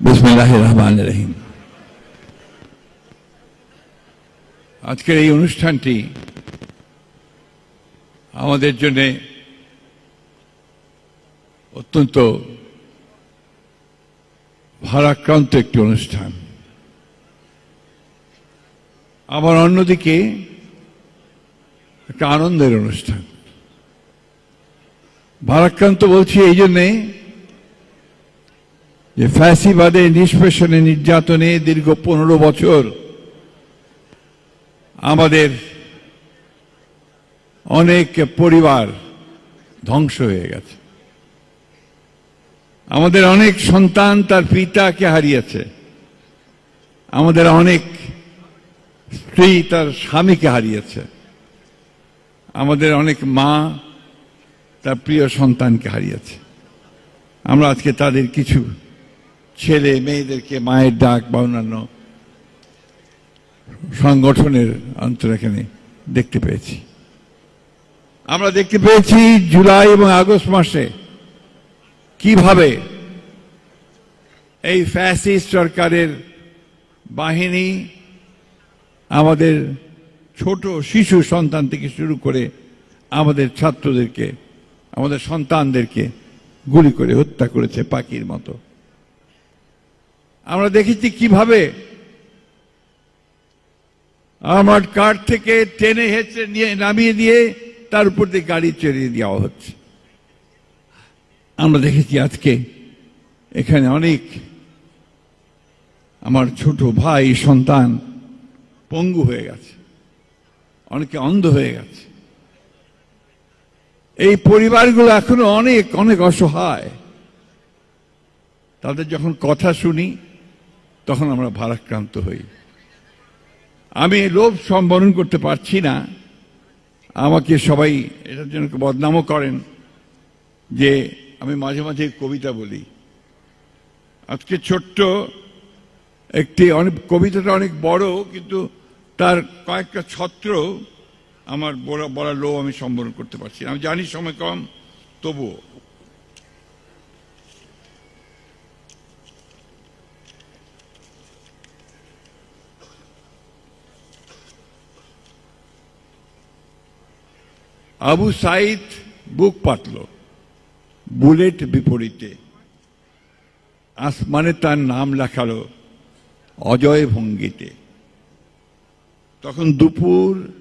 বিসমিল্লাহ রহমান রহিম। আজকের এই অনুষ্ঠানটি আমাদের জন্য অত্যন্ত ভারাক্রান্ত একটি অনুষ্ঠান। আবার অন্যদিকে একটা আনন্দের অনুষ্ঠান। ভারাক্রান্ত বলছি এই জন্যে যে ফ্যাসিবাদে, নিষ্পেষণে, নির্যাতনে দীর্ঘ পনেরো বছর আমাদের অনেক পরিবার ধ্বংস হয়ে গেছে। আমাদের অনেক সন্তান তার পিতাকে হারিয়েছে। আমাদের অনেক স্ত্রী তার স্বামীকে হারিয়েছে। আমাদের অনেক মা তার প্রিয় সন্তানকে হারিয়েছে। আমরা আজকে তাদের কিছু ছেলে, মেয়েদেরকে মায়ের ডাক বা অন্যান্য সংগঠনের অন্তর এখানে দেখতে পেয়েছি। আমরা দেখতে পেয়েছি জুলাই এবং আগস্ট মাসে কীভাবে এই ফ্যাসিস্ট সরকারের বাহিনী আমাদের ছোট শিশু সন্তান থেকে শুরু করে আমাদের ছাত্রদেরকে, আমাদের সন্তানদেরকে গুলি করে হত্যা করেছে পাখির মতো। আমরা দেখেছি কীভাবে আমার কার থেকে টেনে হেঁচড়ে নিয়ে নামিয়ে দিয়ে তার উপর দিয়ে গাড়ি চড়িয়ে দেওয়া হচ্ছে। আমরা দেখেছি আজকে এখানে অনেক আমার ছোট ভাই, সন্তান পঙ্গু হয়ে গেছে। অনেকে অন্ধ হয়ে গেছে। এই পরিবারগুলো এখনও অনেক অনেক অসহায়। তাদের যখন কথা শুনি তখন আমরা ভারাক্রান্ত হই। আমি লোভ সম্বরণ করতে পারছি না। আমাকে সবাই এটার জন্য বদনামও করেন যে আমি মাঝে মাঝে কবিতা বলি। আজকে ছোট্ট একটি অনেক, কবিতাটা অনেক বড়, কিন্তু তার কয়েকটা ছত্র আমার বড় বড় লোভ আমি সম্বরণ করতে পারছি আমি জানি সময় কম, তবুও। আবু সাইদ বুক পাতল, বুলেট বিপরীতে। আসমানে তার নাম লেখালো অজয় ভঙ্গিতে। তখন দুপুর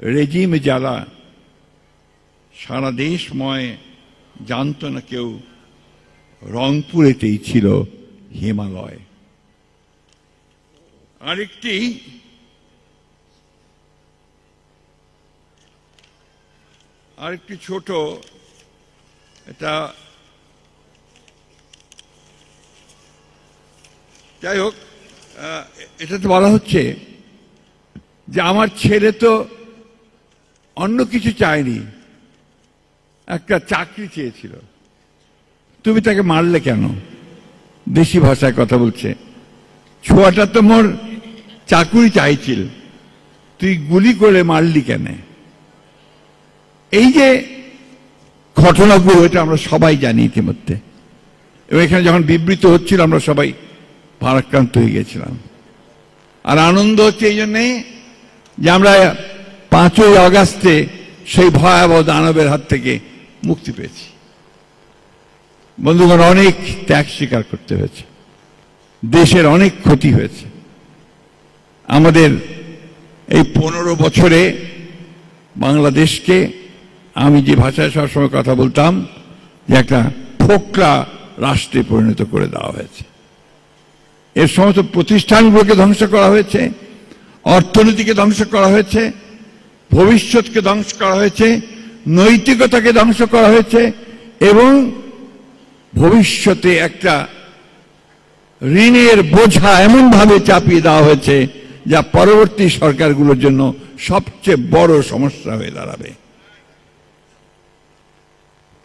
রেজিম জ্বালা, সারা দেশময় জানত না কেউ, রংপুরেতেই ছিল হিমালয়। আরেকটি আরেকটি ছোট এটা যাই হোক এটা তো বলা হচ্ছে যে আমার ছেলে তো অন্য কিছু চায়নি, একটা চাকরি চেয়েছিল। তুমি তাকে মারলে কেন? দেশি ভাষায় কথা বলছে। ছোয়াটা তো মোর চাকুরি চাইছিল। তুই গুলি করে মারলি কেন? এই যে ঘটনাগুলো, এটা আমরা সবাই জানি ইতিমধ্যে। এবং এখানে যখন বিবৃত হচ্ছিল, আমরা সবাই ভারাক্রান্ত হয়ে গেছিলাম। আর আনন্দ হচ্ছে এই জন্যে যে আমরা পাঁচই অগাস্টে সেই ভয়াবহ দানবের হাত থেকে মুক্তি পেয়েছি। বন্ধুগণ, অনেক ত্যাগ স্বীকার করতে হয়েছে। দেশের অনেক ক্ষতি হয়েছে। আমাদের এই পনেরো বছরে বাংলাদেশকে আমি যে ভাষায় সবসময় কথা বলতাম, যে একটা ফোকরা রাষ্ট্রে পরিণত করে দেওয়া হয়েছে। এর সমস্ত প্রতিষ্ঠানগুলোকে ধ্বংস করা হয়েছে, অর্থনীতিকে ধ্বংস করা হয়েছে, ভবিষ্যৎকে ধ্বংস করা হয়েছে, নৈতিকতাকে ধ্বংস করা হয়েছে, এবং ভবিষ্যতে একটা ঋণের বোঝা এমনভাবে চাপিয়ে দেওয়া হয়েছে, যা পরবর্তী সরকারগুলোর জন্য সবচেয়ে বড় সমস্যা হয়ে দাঁড়াবে।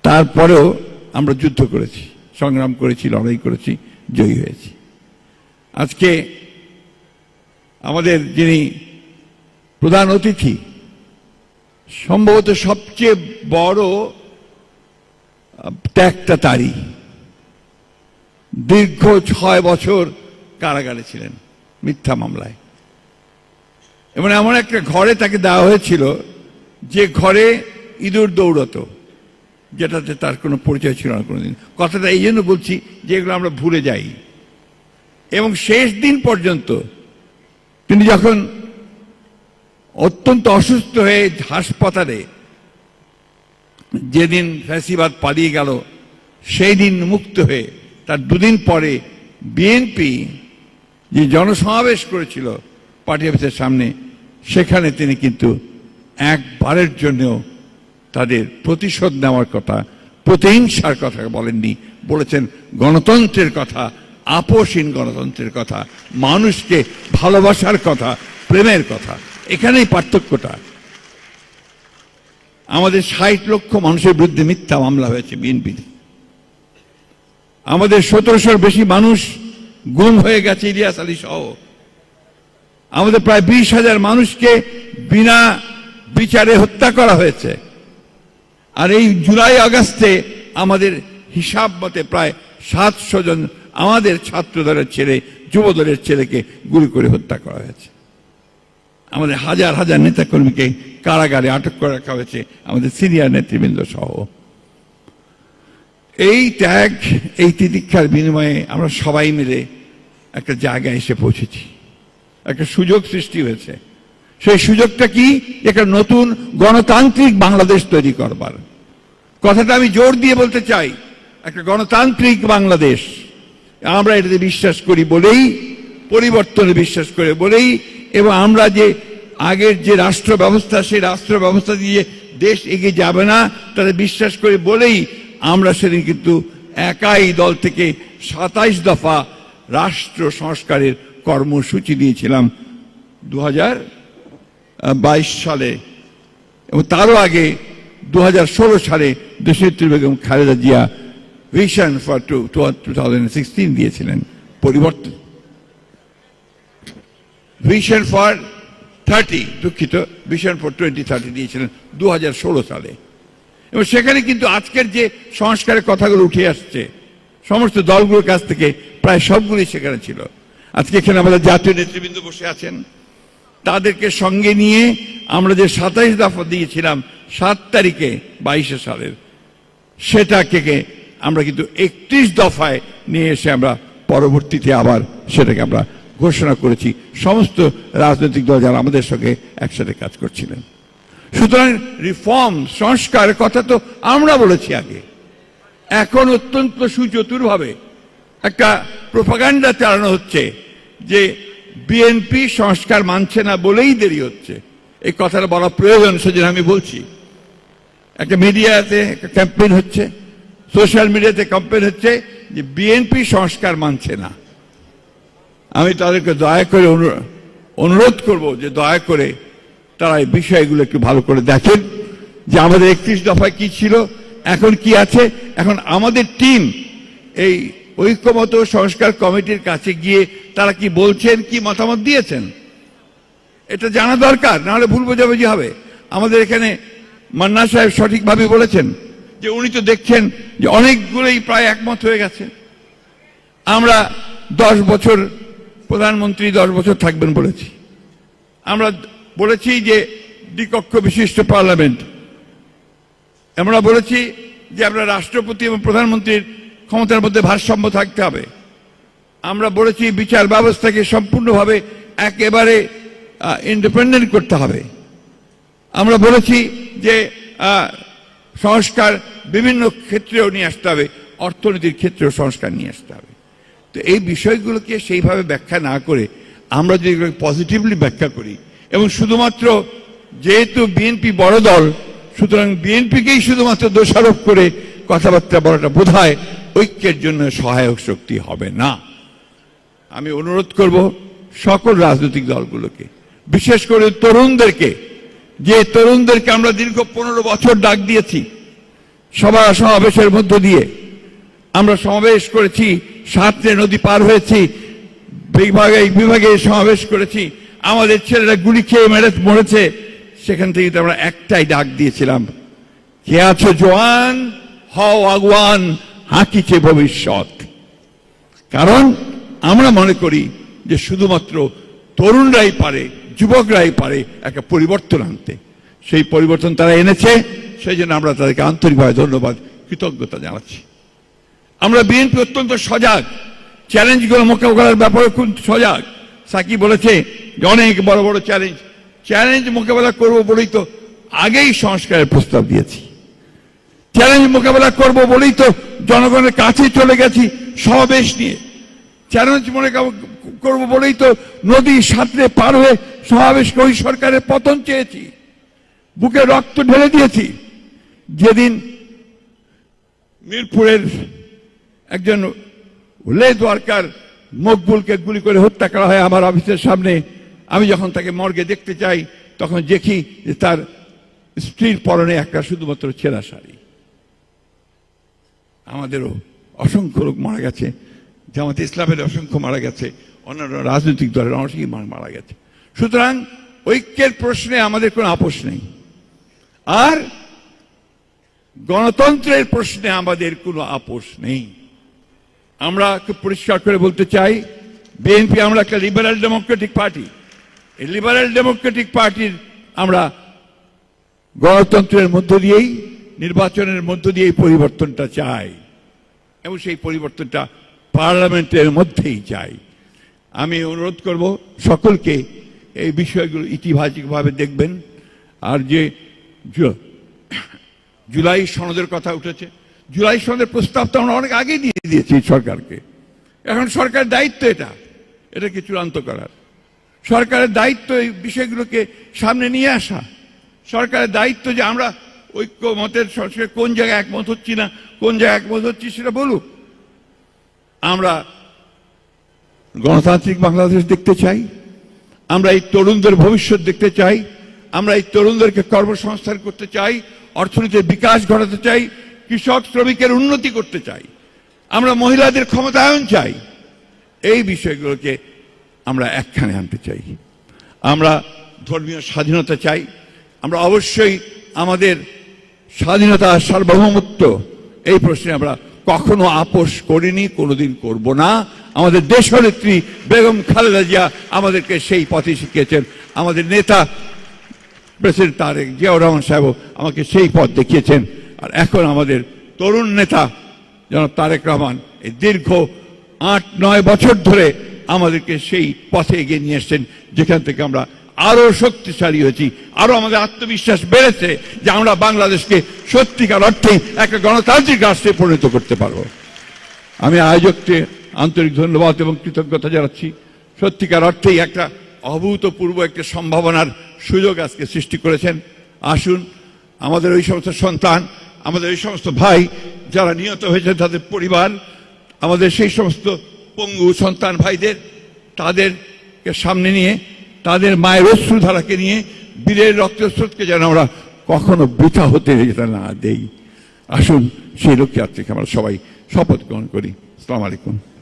তারপরেও আমরা যুদ্ধ করেছি, সংগ্রাম করেছি, লড়াই করেছি, জয়ী হয়েছি। আজকে আমাদের যিনি প্রধান অতিথি, সম্ভবত সবচেয়ে বড়, ত্যাগটা তারই। দীর্ঘ ছয় বছর কারাগারে ছিলেন মিথ্যা মামলায়। এবং এমন একটা ঘরে তাকে দেওয়া হয়েছিল, যে ঘরে ইঁদুর দৌড়তো। যেটাতে তার কোনো পরিচয় ছিল না কোনোদিন। কথাটা এই জন্য বলছি যে এগুলো আমরা ভুলে যাই। এবং শেষ দিন পর্যন্ত তিনি যখন অত্যন্ত অসুস্থ হয়ে হাসপাতালে যেদিন ফ্যাসিবাদ পালিয়ে গেল, সেই দিন মুক্ত হয়ে তার দুদিন পরে বিএনপি যে জনসমাবেশ করেছিল পার্টি অফিসের সামনে, সেখানে তিনি কিন্তু একবারের জন্যও তাদের প্রতিশোধ নেওয়ার কথা, প্রতিহিংসার কথা বলেননি। বলেছেন, গণতন্ত্রের কথা, আপোষহীন গণতন্ত্রের কথা, মানুষকে ভালোবাসার কথা, প্রেমের কথা। এখানেই পার্থক্যটা। আমাদের ষাট লক্ষ মানুষের বিরুদ্ধে মিথ্যা মামলা হয়েছে বিএনপি। আমাদের সতেরোশোর বেশি মানুষ গুম হয়ে গেছে ইলিয়াস আলী সহ। আমাদের প্রায় বিশ হাজার মানুষকে বিনা বিচারে হত্যা করা হয়েছে। আর এই জুলাই আগস্টে আমাদের হিসাব মতে প্রায় সাতশো জন আমাদের ছাত্র দলের ছেলে যুব দলের ছেলেকে গুলি করে হত্যা করা হয়েছে। আমাদের হাজার হাজার নেতাকর্মীকে কারাগারে আটক করে রাখা হয়েছে, আমাদের সিনিয়র নেতৃবৃন্দ সহ। এই ত্যাগ, এই তিতিক্ষার বিনিময়ে আমরা সবাই মিলে একটা জায়গায় এসে পৌঁছেছি। একটা সুযোগ সৃষ্টি হয়েছে। সেই সুযোগটা কি? একটা নতুন গণতান্ত্রিক বাংলাদেশ তৈরি করবার। কথাটা আমি জোর দিয়ে বলতে চাই, একটা গণতান্ত্রিক বাংলাদেশ। আমরা এটাতে বিশ্বাস করি বলেই, পরিবর্তনে বিশ্বাস করে বলেই, এবং আমরা যে আগের যে রাষ্ট্র ব্যবস্থা সেই রাষ্ট্র ব্যবস্থা দিয়ে দেশ এগিয়ে যাবে না, তাতে বিশ্বাস করে বলেই আমরা সেদিন কিন্তু একাই দল থেকে সাতাইশ দফা রাষ্ট্র সংস্কারের কর্মসূচি দিয়েছিলাম দু বাইশ সালে এবং তারও আগে দু হাজার ষোলো সালে দেশনেত্রী Begum Khaleda Zia vision for two two দিয়েছিলেন পরিবর্তন। ভিশন ফর থার্টি দুঃখিত ভিশন ফর টোয়েন্টি থার্টি দিয়েছিলেন দু হাজার ষোলো সালে। এবং সেখানে কিন্তু আজকের যে সংস্কারের কথাগুলো উঠে আসছে, সমস্ত দলগুলোর কাছ থেকে প্রায় সবগুলি সেখানে ছিল। আজকে এখানে আমাদের জাতীয় নেতৃবৃন্দ বসে আছেন। তাদেরকে সঙ্গে নিয়ে আমরা যে সাতাইশ দফা দিয়েছিলাম, সাত তারিখে বাইশে সালের, সেটাকে আমরা কিন্তু একত্রিশ দফায় নিয়ে এসে আমরা পরবর্তীতে আবার সেটাকে আমরা ঘোষণা করেছি। সমস্ত রাজনৈতিক দল যারা আমাদের সঙ্গে একসাথে কাজ করছিলেন। সুতরাং রিফর্ম, সংস্কারের কথা তো আমরা বলেছি আগে। এখন অত্যন্ত সুচতুরভাবে একটা প্রোপাগান্ডা চালানো হচ্ছে যে বিএনপি সংস্কার মানছে না বলেই দেরি হচ্ছে। এই কথাটা বলা প্রয়োজন, সেজন্য আমি বলছি। একটা মিডিয়াতে একটা ক্যাম্পেইন হচ্ছে, সোশ্যাল মিডিয়াতে ক্যাম্পেইন হচ্ছে যে বিএনপি সংস্কার মানছে না। আমি তাদেরকে দয়া করে অনু- অনুরোধ করব যে দয়া করে তারা এই বিষয়গুলো একটু ভালো করে দেখেন যে আমাদের একত্রিশ দফায় কি ছিল, এখন কি আছে। এখন আমাদের টিম এই ঐক্যমত সংস্কার কমিটির কাছে গিয়ে তারা কি বলছেন, কি মতামত দিয়েছেন? এটা জানা দরকার, নাহলে ভুল বোঝাবুঝি হবে। আমাদের এখানে মান্না সাহেব সঠিকভাবে বলেছেন যে উনি তো দেখছেন যে অনেকগুলোই প্রায় একমত হয়ে গেছে। আমরা দশ বছর, প্রধানমন্ত্রী দশ বছর থাকবেন বলেছি। আমরা বলেছি যে দ্বিকক্ষ বিশিষ্ট পার্লামেন্ট। আমরা বলেছি যে আমরা রাষ্ট্রপতি এবং প্রধানমন্ত্রীর ক্ষমতার মধ্যে ভারসাম্য থাকতে হবে। আমরা বলেছি বিচার ব্যবস্থাকে সম্পূর্ণভাবে একেবারে ইন্ডিপেন্ডেন্ট করতে হবে। আমরা বলেছি যে সংস্কার বিভিন্ন ক্ষেত্রেও নিয়ে আসতে হবে, অর্থনীতির ক্ষেত্রেও সংস্কার নিয়ে আসতে হবে। তো এই বিষয়গুলোকে সেইভাবে ব্যাখ্যা না করে আমরা যদি পজিটিভলি ব্যাখ্যা করি, এবং শুধুমাত্র যেহেতু বিএনপি বড় দল, সুতরাং বিএনপিকেই শুধুমাত্র দোষারোপ করে কথাবার্তা বলাটা বোধ হয় ঐক্যের জন্য সহায়ক শক্তি হবে না। আমি অনুরোধ করব সকল রাজনৈতিক দলগুলোকে, বিশেষ করে তরুণদেরকে, যে তরুণদেরকে আমরা দীর্ঘ পনেরো বছর ডাক দিয়েছি, সভা সমাবেশের মধ্য দিয়ে, আমরা সমাবেশ করেছি সাতরে নদী পার হয়েছি, বিভাগে বিভাগে সমাবেশ করেছি, আমাদের ছেলেরা গুলি খেয়ে মেরে, মরেছে, সেখান থেকে তো আমরা একটাই ডাক দিয়েছিলাম, কে আছো জোয়ান? হও আগুয়ান, হাঁকিছে ভবিষ্যৎ। কারণ আমরা মনে করি যে শুধুমাত্র তরুণরাই পারে, যুবকরাই পারে একটা পরিবর্তন আনতে। সেই পরিবর্তন তারা এনেছে, সেই জন্য আমরা তাদেরকে আন্তরিকভাবে ধন্যবাদ, কৃতজ্ঞতা জানাচ্ছি। আমরা বিএনপি অত্যন্ত সজাগ, চ্যালেঞ্জগুলো মোকাবেলার ব্যাপারে খুব সজাগ। সাকি বলেছে যে অনেক বড় বড় চ্যালেঞ্জ। চ্যালেঞ্জ মোকাবেলা করব বলেই তো আগেই সংস্কারের প্রস্তাব দিয়েছি। চ্যালেঞ্জ মোকাবেলা করব বলেই তো জনগণের কাছে চলে গেছি সমাবেশ নিয়ে। চ্যালেঞ্জ মনে করব বলেই তো নদী সাঁতরে পার হয়ে সমাবেশ করে সরকারের পতন চেয়েছি। বুকে রক্ত ঢেলে দিয়েছি। যেদিন মিরপুরের একজন লেদ ওয়ার্কার মকবুলকে গুলি করে হত্যা করা হয় আমার অফিসের সামনে, আমি যখন তাকে মর্গে দেখতে চাই তখন দেখি যে তার স্ত্রীর পরনে একটা শুধুমাত্র ছেঁড়া শাড়ি। আমাদেরও অসংখ্য লোক মারা গেছে। জামাতে ইসলামের অসংখ্য মারা গেছে, অন্যান্য রাজনৈতিক দলের অনেকেই মারা গেছে। সুতরাং ঐক্যের প্রশ্নে আমাদের কোনো আপোষ নেই। আর গণতন্ত্রের প্রশ্নে আমাদের কোনো আপোষ নেই। আমরা খুব পরিষ্কার করে বলতে চাই, বিএনপি আমরা একটা লিবারেল ডেমোক্রেটিক পার্টি এই লিবারেল ডেমোক্রেটিক পার্টির আমরা গণতন্ত্রের মধ্য দিয়েই, নির্বাচনের মধ্য দিয়েই পরিবর্তনটা চাই। এবং সেই পরিবর্তনটা পার্লামেন্টের মধ্যেই চাই আমি অনুরোধ করব সকলকে এই বিষয়গুলো ইতিবাচকভাবে দেখবেন। আর যে জুলাই সনদের কথা উঠেছে, জুলাই সনদের প্রস্তাব তো আমরা অনেক আগে দিয়ে দিয়েছি সরকারকে। এখন সরকারের দায়িত্ব এটা এটাকে চূড়ান্ত করার? সরকারের দায়িত্ব এই বিষয়গুলোকে সামনে নিয়ে আসা। সরকারের দায়িত্ব যে আমরা ঐক্য মতের সঙ্গে কোন জায়গায় একমত হচ্ছি না, কোন জায়গায় একমত হচ্ছি সেটা বলুক। আমরা গণতান্ত্রিক বাংলাদেশ দেখতে চাই, আমরা এই তরুণদের ভবিষ্যৎ দেখতে চাই, আমরা এই তরুণদেরকে কর্মসংস্থান করতে চাই, অর্থনীতির বিকাশ ঘটাতে চাই, কৃষক শ্রমিকের উন্নতি করতে চাই, আমরা মহিলাদের ক্ষমতায়ন চাই, এই বিষয়গুলোকে আমরা একখানে আনতে চাই। আমরা ধর্মীয় স্বাধীনতা চাই, আমরা অবশ্যই আমাদের স্বাধীনতা সার্বভৌমত্ব, এই প্রশ্নে আমরা কখনো আপোষ করিনি, কোনোদিন করব না। আমাদের দেশনেত্রী বেগম খালেদা জিয়া আমাদেরকে সেই পথে শিখিয়েছেন। আমাদের নেতা প্রেসিডেন্ট তারেক জিয়াউর রহমান সাহেব আমাকে সেই পথ দেখিয়েছেন। আর এখন আমাদের তরুণ নেতা যেন তারেক রহমান এই দীর্ঘ আট, নয় বছর ধরে আমাদেরকে সেই পথে এগিয়ে নিয়ে এসছেন, যেখান থেকে আমরা আরও শক্তিশালী হয়েছি। আরও আমাদের আত্মবিশ্বাস বেড়েছে যে আমরা বাংলাদেশকে সত্যিকার অর্থে একটা গণতান্ত্রিক রাষ্ট্রে পরিণত করতে পারব। আমি আয়োজককে আন্তরিক ধন্যবাদ এবং কৃতজ্ঞতা জানাচ্ছি। সত্যিকার অর্থেই একটা অভূতপূর্ব একটা সম্ভাবনার সুযোগ আজকে সৃষ্টি করেছেন। আসুন, আমাদের ওই সমস্ত সন্তান, আমাদের ওই সমস্ত ভাই যারা নিহত হয়েছেন, তাদের পরিবার, আমাদের সেই সমস্ত পঙ্গু সন্তান ভাইদের, তাদেরকে সামনে নিয়ে তাদের মায়ের অশ্রুধারাকে নিয়ে বীরের রক্তস্রোতকে যেন আমরা কখনো বৃথা হতে যেতে না দেই। আসুন সেই লক্ষ্যে আজ থেকে আমরা সবাই শপথ গ্রহণ করি। আসসালামু আলাইকুম।